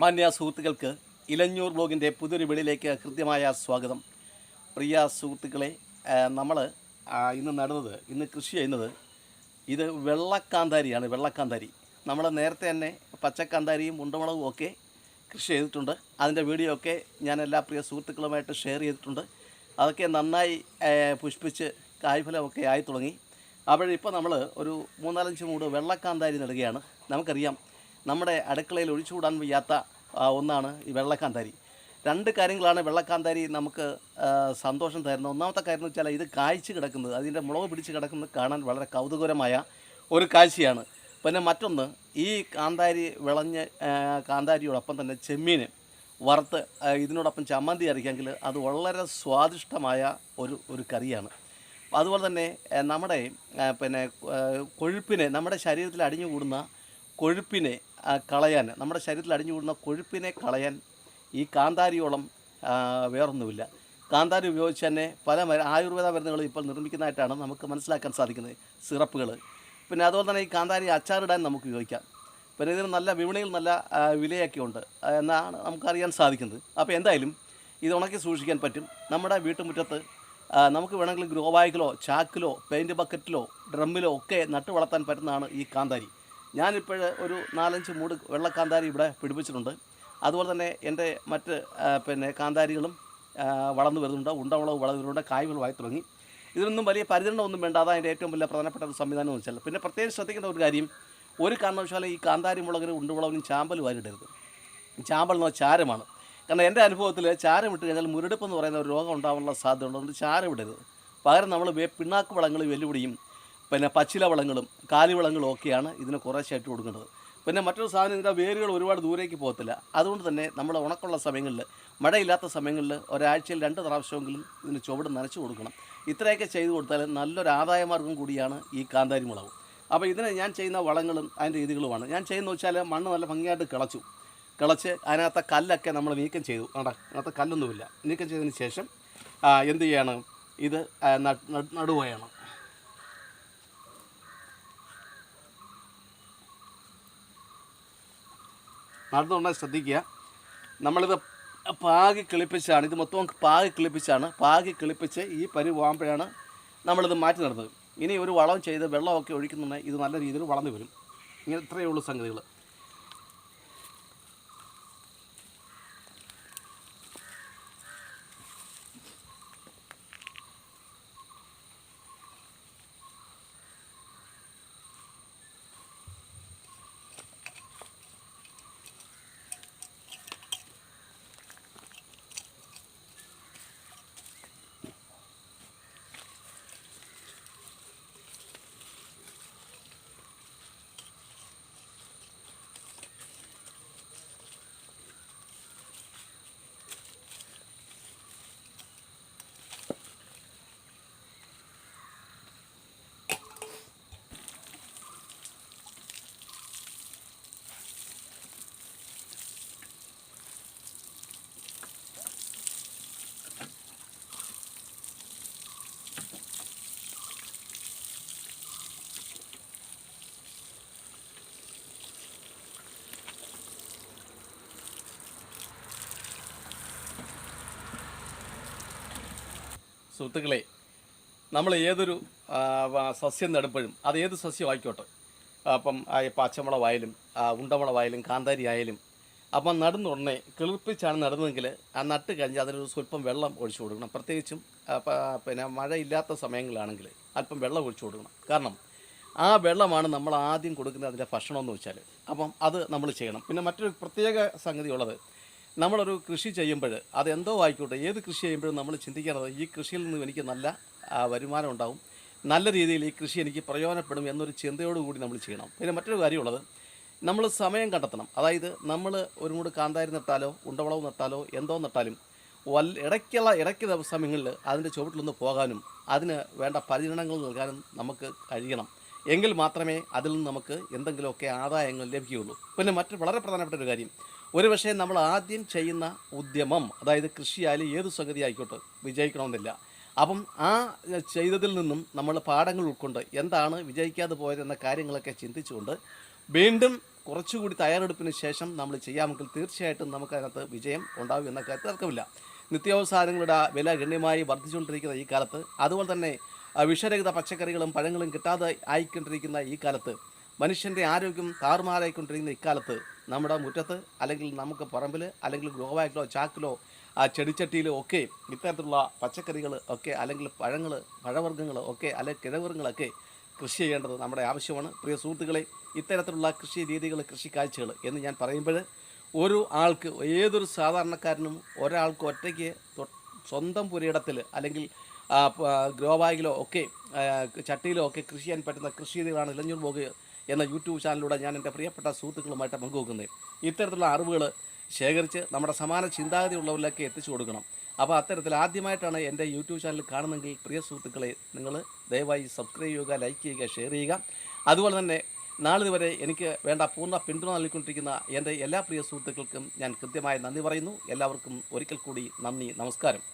മാന്യ സുഹൃത്തുക്കൾക്ക് ഇലഞ്ഞൂർ ബ്ലോഗിന്റെ പുതിയൊരു വെളിയിലേക്ക് ഹൃദ്യമായ സ്വാഗതം. പ്രിയ സുഹൃത്തുക്കളെ നമ്മൾ ഇന്ന് നടുന്നത് ഇന്ന് കൃഷി ചെയ്യുന്നത് ഇത് വെള്ളക്കാന്താരിയാണ് വെള്ളക്കാന്താരി. നമ്മൾ നേരത്തെ തന്നെ പച്ചക്കാന്താരിയും ഉണ്ടമുളകും ഒക്കെ കൃഷി ചെയ്തിട്ടുണ്ട്. അതിന്റെ വീഡിയോ ഒക്കെ ഞാൻ എല്ലാ പ്രിയ സുഹൃത്തുക്കളുമായിട്ട് ഷെയർ ചെയ്തിട്ടുണ്ട്. അതൊക്കെ നന്നായി പുഷ്പിച്ച് കായ്ഫലമൊക്കെ ആയി തുടങ്ങി. അപ്പോഴിപ്പോൾ നമ്മൾ ഒരു മൂന്നാലഞ്ച് മൂട് വെള്ളക്കാന്താരി നടുകയാണ്. നമുക്കറിയാം നമ്മുടെ അടുക്കളയിൽ ഒഴിച്ചുകൂടാൻ വയ്യാത്ത ഒന്നാണ് ഈ വെള്ളക്കാന്താരി. രണ്ട് കാര്യങ്ങളാണ് വെള്ളക്കാന്താരി നമുക്ക് സന്തോഷം തരുന്നത്. ഒന്നാമത്തെ കാര്യം എന്ന് വെച്ചാൽ ഇത് കായ്ച്ച് കിടക്കുന്നത് അതിന്റെ മുളക് പിടിച്ച് കിടക്കുന്നത് കാണാൻ വളരെ കൗതുകരമായ ഒരു കാഴ്ചയാണ്. പിന്നെ മറ്റൊന്ന് ഈ കാന്താരി വിളഞ്ഞ് കാന്താരിയോടൊപ്പം തന്നെ ചെമ്മീൻ വറുത്ത് ഇതിനോടൊപ്പം ചമ്മന്തി അരയ്ക്കെങ്കിൽ അത് വളരെ സ്വാദിഷ്ടമായ ഒരു ഒരു കറിയാണ്. അതുപോലെ തന്നെ നമ്മുടെ പിന്നെ കൊഴുപ്പിനെ നമ്മുടെ ശരീരത്തിൽ അടിഞ്ഞു കൂടുന്ന കൊഴുപ്പിനെ കളയാൻ നമ്മുടെ ശരീരത്തിൽ അടിഞ്ഞുകൂടുന്ന കൊഴുപ്പിനെ കളയാൻ ഈ കാന്താരിയോളം വേറൊന്നുമില്ല. കാന്താരി ഉപയോഗിച്ച് തന്നെ പല ആയുർവേദ മരുന്നുകൾ ഇപ്പോൾ നിർമ്മിക്കുന്നതായിട്ടാണ് നമുക്ക് മനസ്സിലാക്കാൻ സാധിക്കുന്നത് സിറപ്പുകൾ. പിന്നെ അതുപോലെ തന്നെ ഈ കാന്താരി അച്ചാറിടാൻ നമുക്ക് ഉപയോഗിക്കാം. പിന്നെ ഇതിന് നല്ല വിപണിയിൽ നല്ല വിലയൊക്കെ ഉണ്ട്. എന്നാണ് നമുക്കറിയാൻ സാധിക്കുന്നത്. അപ്പോൾ എന്തായാലും ഇത് ഉണക്കി സൂക്ഷിക്കാൻ പറ്റും. നമ്മുടെ വീട്ടുമുറ്റത്ത് നമുക്ക് വേണമെങ്കിൽ ഗ്രോ ബാഗിലോ ചാക്കിലോ പെയിന്റ് ബക്കറ്റിലോ ഡ്രമ്മിലോ ഒക്കെ നട്ടു വളർത്താൻ പറ്റുന്നതാണ് ഈ കാന്താരി. ഞാനിപ്പോൾ ഒരു നാലഞ്ച് മൂട് വെള്ളക്കാന്താരി ഇവിടെ പിടിപ്പിച്ചിട്ടുണ്ട്. അതുപോലെ തന്നെ എന്റെ മറ്റ് പിന്നെ കാന്താരികളും വളർന്നു വരുന്നുണ്ട്. ഉണ്ടവളവ് വളരുന്നുണ്ട് വരുന്നുണ്ട്. കായ്കളുമായി തുടങ്ങി. ഇതിനൊന്നും വലിയ പരിചരണമൊന്നും വേണ്ട. അതാണ് അതിന്റെ ഏറ്റവും വലിയ പ്രധാനപ്പെട്ട ഒരു സംവിധാനം എന്ന് വെച്ചാൽ. പിന്നെ പ്രത്യേകം ശ്രദ്ധിക്കേണ്ട ഒരു കാര്യം ഒരു കാരണവശാലും ഈ കാന്താരി മുളകിന് ഉണ്ടുമുളകിനും ചാമ്പൽ വാരിടരുത്. ചാമ്പൽ എന്ന് പറഞ്ഞാൽ ചാരമാണ്. കാരണം എന്റെ അനുഭവത്തിൽ ചാരം ഇട്ട് കഴിഞ്ഞാൽ മുരടിപ്പ് എന്ന് പറയുന്ന ഒരു രോഗം ഉണ്ടാകാനുള്ള സാധ്യത ഉണ്ട് അതുകൊണ്ട് ചാരം ഇടരുത്. പകരം നമ്മൾ പിണ്ണാക്ക് വളങ്ങൾ വെല്ലുവിളിയും പിന്നെ പച്ചില വളങ്ങളും കാലിവളങ്ങളും ഒക്കെയാണ് ഇതിന് കുറേശ്ശായിട്ട് കൊടുക്കേണ്ടത്. പിന്നെ മറ്റൊരു സാധനം ഇതിന്റെ വേരുകൾ ഒരുപാട് ദൂരേക്ക് പോകത്തില്ല. അതുകൊണ്ട് തന്നെ നമ്മൾ ഉണക്കുള്ള സമയങ്ങളിൽ മഴയില്ലാത്ത സമയങ്ങളിൽ ഒരാഴ്ചയിൽ രണ്ട് പ്രാവശ്യമെങ്കിലും ഇതിന് ചുവട് നനച്ചു കൊടുക്കണം. ഇത്രയൊക്കെ ചെയ്തു കൊടുത്താൽ നല്ലൊരു ആദായമാർഗം കൂടിയാണ് ഈ കാന്താരി മുളക്. അപ്പോൾ ഇതിന് ഞാൻ ചെയ്യുന്ന വളങ്ങളും അതിന്റെ രീതികളുമാണ്. ഞാൻ ചെയ്യുന്നത് വെച്ചാൽ മണ്ണ് നല്ല ഭംഗിയായിട്ട് കിളച്ചു. കിളച്ച് അതിനകത്തെ കല്ലൊക്കെ നമ്മൾ നീക്കം ചെയ്തു. ആടാ അതിനകത്ത് കല്ലൊന്നുമില്ല. നീക്കം ചെയ്തതിന് ശേഷം എന്ത് ചെയ്യാണ്? ഇത് ആ, നടന്നുകൊണ്ടാൽ ശ്രദ്ധിക്കുക. നമ്മളിത് പാകി കിളിപ്പിച്ചാണ് ഇത് മൊത്തം പാകി കിളിപ്പിച്ചാണ് പാകി കിളിപ്പിച്ച് ഈ പരി പോകുമ്പോഴാണ് നമ്മളിത് മാറ്റി നടന്നത്. ഇനി ഒരു വളം ചെയ്ത് വെള്ളമൊക്കെ ഒഴിക്കുന്നുണ്ടെങ്കിൽ ഇത് നല്ല രീതിയിൽ വളർന്നു വരും. ഇങ്ങനെ ഇത്രയേ ഉള്ളൂ സംഗതികൾ സുഹൃത്തുക്കളെ നമ്മൾ ഏതൊരു സസ്യം നടുമ്പോഴും അത് ഏത് സസ്യം ആയിക്കോട്ടെ അപ്പം ആ ഉണ്ടമുളവായാലും കാന്താരി ആയാലും അപ്പം നടുന്നുടനെ കിളിർപ്പിച്ചാണ് നടുന്നതെങ്കിൽ ആ നട്ട് കഴിഞ്ഞ് അതിനൊരു സ്വല്പം വെള്ളം ഒഴിച്ചു കൊടുക്കണം. പ്രത്യേകിച്ചും പിന്നെ മഴയില്ലാത്ത സമയങ്ങളാണെങ്കിൽ അല്പം വെള്ളം ഒഴിച്ചു കൊടുക്കണം. കാരണം ആ വെള്ളമാണ് നമ്മൾ ആദ്യം കൊടുക്കുന്നത് അതിന്റെ ഭക്ഷണം എന്ന് വെച്ചാൽ. അപ്പം അത് നമ്മൾ ചെയ്യണം. പിന്നെ മറ്റൊരു പ്രത്യേക സംഗതി ഉള്ളത് നമ്മളൊരു കൃഷി ചെയ്യുമ്പോൾ അതെന്തോ ആയിക്കോട്ടെ ഏത് കൃഷി ചെയ്യുമ്പോഴും നമ്മൾ ചിന്തിക്കേണ്ടത് ഈ കൃഷിയിൽ നിന്നും എനിക്ക് നല്ല വരുമാനം ഉണ്ടാവും. നല്ല രീതിയിൽ ഈ കൃഷി എനിക്ക് പ്രയോജനപ്പെടും എന്നൊരു ചിന്തയോടുകൂടി നമ്മൾ ചെയ്യണം. പിന്നെ മറ്റൊരു കാര്യമുള്ളത് നമ്മൾ സമയം കണ്ടെത്തണം. അതായത് നമ്മൾ ഒരു മൂട് കാന്താരി നട്ടാലോ ഉണ്ടവളവ് നട്ടാലോ എന്തോ നട്ടാലും വൽ ഇടയ്ക്കുള്ള ഇടയ്ക്ക് സമയങ്ങളിൽ അതിന്റെ ചുവട്ടിലൊന്ന് പോകാനും അതിന് വേണ്ട പരിചരണങ്ങൾ നൽകാനും നമുക്ക് കഴിയണം. എങ്കിൽ മാത്രമേ അതിൽ നിന്ന് നമുക്ക് എന്തെങ്കിലുമൊക്കെ ആദായങ്ങൾ ലഭിക്കുകയുള്ളൂ. പിന്നെ മറ്റ് വളരെ പ്രധാനപ്പെട്ട ഒരു കാര്യം. ഒരു പക്ഷേ നമ്മൾ ആദ്യം ചെയ്യുന്ന ഉദ്യമം അതായത് കൃഷിയായാലും ഏത് സംഗതി ആയിക്കോട്ടെ വിജയിക്കണമെന്നില്ല. അപ്പം ആ ചെയ്തതിൽ നിന്നും നമ്മൾ പാഠങ്ങൾ ഉൾക്കൊണ്ട് എന്താണ് വിജയിക്കാതെ പോയതെന്ന കാര്യങ്ങളൊക്കെ ചിന്തിച്ചുകൊണ്ട് വീണ്ടും കുറച്ചുകൂടി തയ്യാറെടുപ്പിന് ശേഷം നമ്മൾ ചെയ്യാമെങ്കിൽ തീർച്ചയായിട്ടും നമുക്കതിനകത്ത് വിജയം ഉണ്ടാകും എന്ന കാര്യത്തിൽ തർക്കമില്ല. നിത്യാവസാധനങ്ങളുടെ വില ഗണ്യമായി വർദ്ധിച്ചുകൊണ്ടിരിക്കുന്ന ഈ കാലത്ത് അതുപോലെ തന്നെ വിഷരഹിത പച്ചക്കറികളും പഴങ്ങളും കിട്ടാതെ ആയിക്കൊണ്ടിരിക്കുന്ന ഈ കാലത്ത് മനുഷ്യന്റെ ആരോഗ്യം താറുമാറായിക്കൊണ്ടിരിക്കുന്ന ഇക്കാലത്ത് നമ്മുടെ മുറ്റത്ത് അല്ലെങ്കിൽ നമുക്ക് പറമ്പിൽ അല്ലെങ്കിൽ ഗ്രോ ബാഗിലോ ചാക്കിലോ ആ ചെടിച്ചട്ടിയിലോ ഒക്കെ ഇത്തരത്തിലുള്ള പച്ചക്കറികൾ ഒക്കെ അല്ലെങ്കിൽ പഴങ്ങൾ പഴവർഗങ്ങൾ ഒക്കെ അല്ലെങ്കിൽ കിഴവർഗങ്ങളൊക്കെ കൃഷി ചെയ്യേണ്ടത് നമ്മുടെ ആവശ്യമാണ്. പ്രിയ സുഹൃത്തുക്കളെ ഇത്തരത്തിലുള്ള കൃഷി രീതികൾ കൃഷി കാഴ്ചകൾ എന്ന് ഞാൻ പറയുമ്പോൾ ഒരു ആൾക്ക് ഏതൊരു സാധാരണക്കാരനും ഒരാൾക്ക് ഒറ്റയ്ക്ക് സ്വന്തം പുരയിടത്തിൽ അല്ലെങ്കിൽ ഗ്രോ ബാഗിലോ ഒക്കെ ചട്ടിയിലോ ഒക്കെ കൃഷി ചെയ്യാൻ പറ്റുന്ന കൃഷി രീതികളാണ് ഇലഞ്ഞൂർ ബോഗ് എന്ന യൂട്യൂബ് ചാനലിലൂടെ ഞാൻ എന്റെ പ്രിയപ്പെട്ട സുഹൃത്തുക്കളുമായിട്ട് പങ്കുവെക്കുന്നത്. ഇത്തരത്തിലുള്ള അറിവുകൾ ശേഖരിച്ച് നമ്മുടെ സമാന ചിന്താഗതിയുള്ളവരിലേക്ക് എത്തിച്ചു കൊടുക്കണം. അപ്പോൾ അത്തരത്തിൽ ആദ്യമായിട്ടാണ് എന്റെ യൂട്യൂബ് ചാനൽ കാണുന്നെങ്കിൽ പ്രിയ സുഹൃത്തുക്കളെ നിങ്ങൾ ദയവായി സബ്സ്ക്രൈബ് ചെയ്യുക ലൈക്ക് ചെയ്യുക ഷെയർ ചെയ്യുക. അതുപോലെ തന്നെ നാളിതുവരെ എനിക്ക് വേണ്ട പൂർണ പിന്തുണ നൽകിക്കൊണ്ടിരിക്കുന്ന എന്റെ എല്ലാ പ്രിയ സുഹൃത്തുക്കൾക്കും ഞാൻ കൃത്യമായി നന്ദി പറയുന്നു. എല്ലാവർക്കും ഒരിക്കൽ കൂടി നന്ദി നമസ്കാരം.